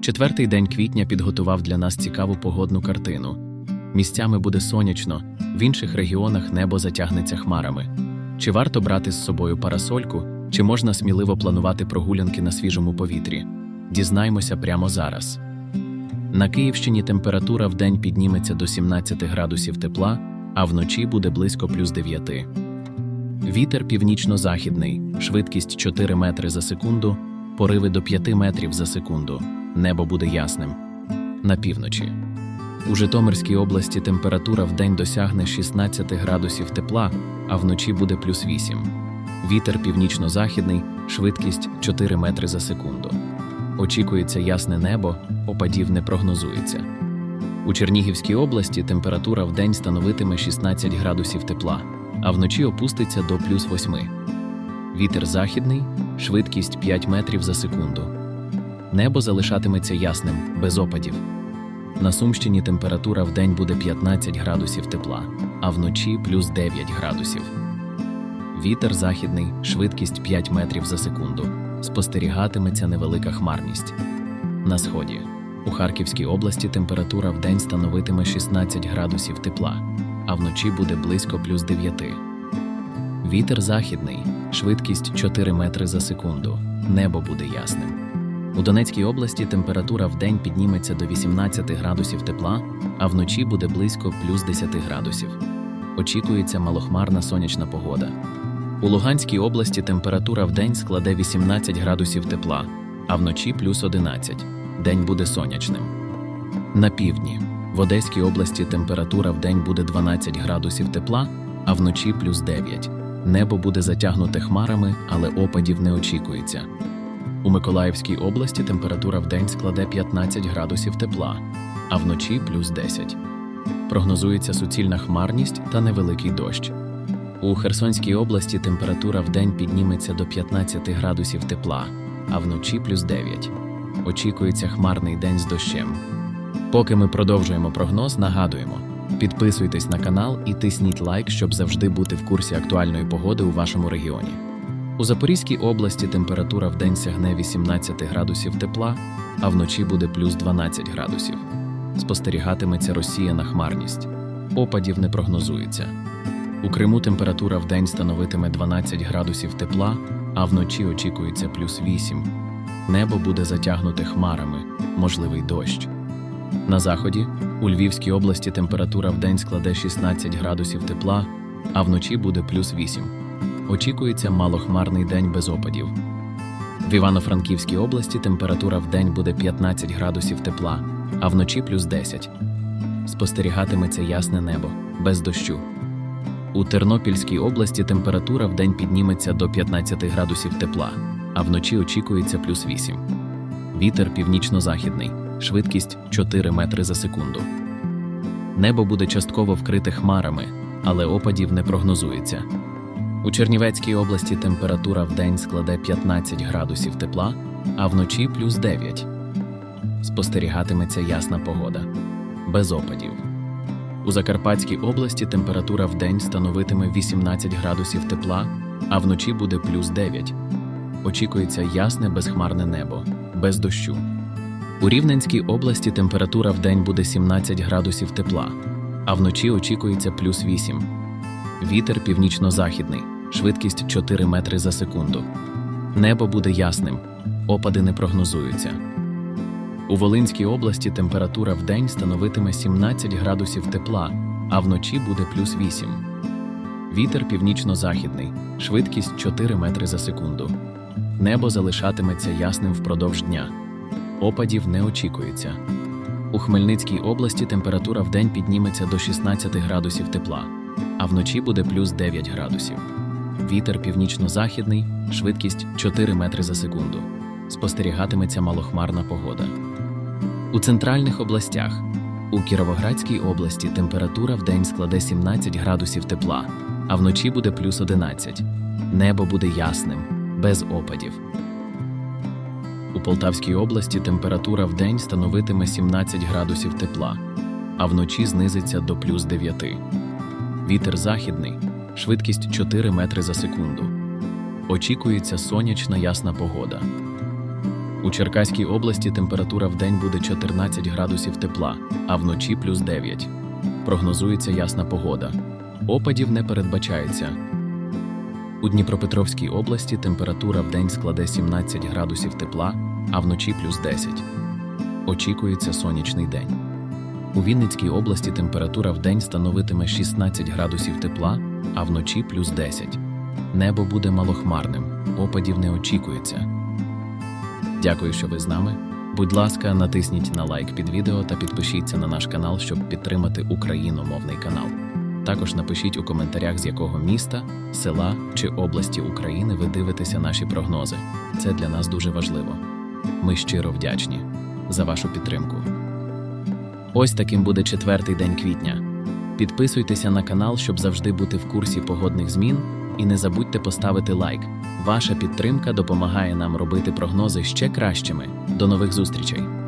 Четвертий день квітня підготував для нас цікаву погодну картину. Місцями буде сонячно, в інших регіонах небо затягнеться хмарами. Чи варто брати з собою парасольку, чи можна сміливо планувати прогулянки на свіжому повітрі? Дізнаймося прямо зараз. На Київщині температура в день підніметься до 17 градусів тепла, а вночі буде близько плюс 9. Вітер північно-західний, швидкість 4 метри за секунду, пориви до 5 метрів за секунду. Небо буде ясним. На півночі. У Житомирській області температура в досягне 16 градусів тепла, а вночі буде плюс 8. Вітер північно-західний, швидкість 4 метри за секунду. Очікується ясне небо, опадів не прогнозується. У Чернігівській області температура в становитиме 16 градусів тепла, а вночі опуститься до плюс 8. Вітер західний, швидкість 5 метрів за секунду. Небо залишатиметься ясним, без опадів. На Сумщині температура в день буде 15 градусів тепла, а вночі плюс 9 градусів. Вітер західний, швидкість 5 метрів за секунду. Спостерігатиметься невелика хмарність. На сході. У Харківській області температура в день становитиме 16 градусів тепла, а вночі буде близько плюс 9. Вітер західний, швидкість 4 метри за секунду. Небо буде ясним. У Донецькій області температура в день підніметься до 18 градусів тепла, а вночі буде близько плюс 10 градусів. Очікується малохмарна сонячна погода. У Луганській області температура в день складе 18 градусів тепла, а вночі плюс 11. День буде сонячним. На півдні. В Одеській області температура в день буде 12 градусів тепла, а вночі плюс 9. Небо буде затягнуте хмарами, але опадів не очікується. У Миколаївській області температура в день складе 15 градусів тепла, а вночі плюс 10. Прогнозується суцільна хмарність та невеликий дощ. У Херсонській області температура в день підніметься до 15 градусів тепла, а вночі плюс 9. Очікується хмарний день з дощем. Поки ми продовжуємо прогноз, нагадуємо: підписуйтесь на канал і тисніть лайк, щоб завжди бути в курсі актуальної погоди у вашому регіоні. У Запорізькій області температура в день сягне 18 градусів тепла, а вночі буде плюс 12 градусів. Спостерігатиметься розсіяна хмарність. Опадів не прогнозується. У Криму температура в день становитиме 12 градусів тепла, а вночі очікується плюс 8. Небо буде затягнуте хмарами, можливий дощ. На заході у Львівській області температура в день складе 16 градусів тепла, а вночі буде плюс 8. Очікується малохмарний день без опадів. В Івано-Франківській області температура в день буде 15 градусів тепла, а вночі плюс 10. Спостерігатиметься ясне небо, без дощу. У Тернопільській області температура в день підніметься до 15 градусів тепла, а вночі очікується плюс 8. Вітер північно-західний, швидкість 4 метри за секунду. Небо буде частково вкрите хмарами, але опадів не прогнозується. У Чернівецькій області температура в день складе 15 градусів тепла, а вночі плюс 9. Спостерігатиметься ясна погода, без опадів. У Закарпатській області температура в день становитиме 18 градусів тепла, а вночі буде плюс 9. Очікується ясне безхмарне небо, без дощу. У Рівненській області температура в день буде 17 градусів тепла, а вночі очікується плюс 8. Вітер північно-західний, швидкість 4 метри за секунду. Небо буде ясним, опади не прогнозуються. У Волинській області температура в день становитиме 17 градусів тепла, а вночі буде плюс 8. Вітер північно-західний, швидкість 4 метри за секунду. Небо залишатиметься ясним впродовж дня. Опадів не очікується. У Хмельницькій області температура в день підніметься до 16 градусів тепла, а вночі буде плюс 9 градусів. Вітер північно-західний, швидкість 4 метри за секунду. Спостерігатиметься малохмарна погода. У центральних областях у Кіровоградській області температура в день складе 17 градусів тепла, а вночі буде плюс 11. Небо буде ясним, без опадів. У Полтавській області температура в день становитиме 17 градусів тепла, а вночі знизиться до плюс 9. Вітер західний, швидкість 4 метри за секунду. Очікується сонячна ясна погода. У Черкаській області температура в день буде 14 градусів тепла, а вночі плюс 9. Прогнозується ясна погода. Опадів не передбачається. У Дніпропетровській області температура в день складе 17 градусів тепла, а вночі плюс 10. Очікується сонячний день. У Вінницькій області температура в день становитиме 16 градусів тепла, а вночі плюс 10. Небо буде малохмарним, опадів не очікується. Дякую, що ви з нами. Будь ласка, натисніть на лайк під відео та підпишіться на наш канал, щоб підтримати україномовний канал. Також напишіть у коментарях, з якого міста, села чи області України ви дивитеся наші прогнози. Це для нас дуже важливо. Ми щиро вдячні за вашу підтримку. Ось таким буде четвертий день квітня. Підписуйтеся на канал, щоб завжди бути в курсі погодних змін, і не забудьте поставити лайк. Ваша підтримка допомагає нам робити прогнози ще кращими. До нових зустрічей!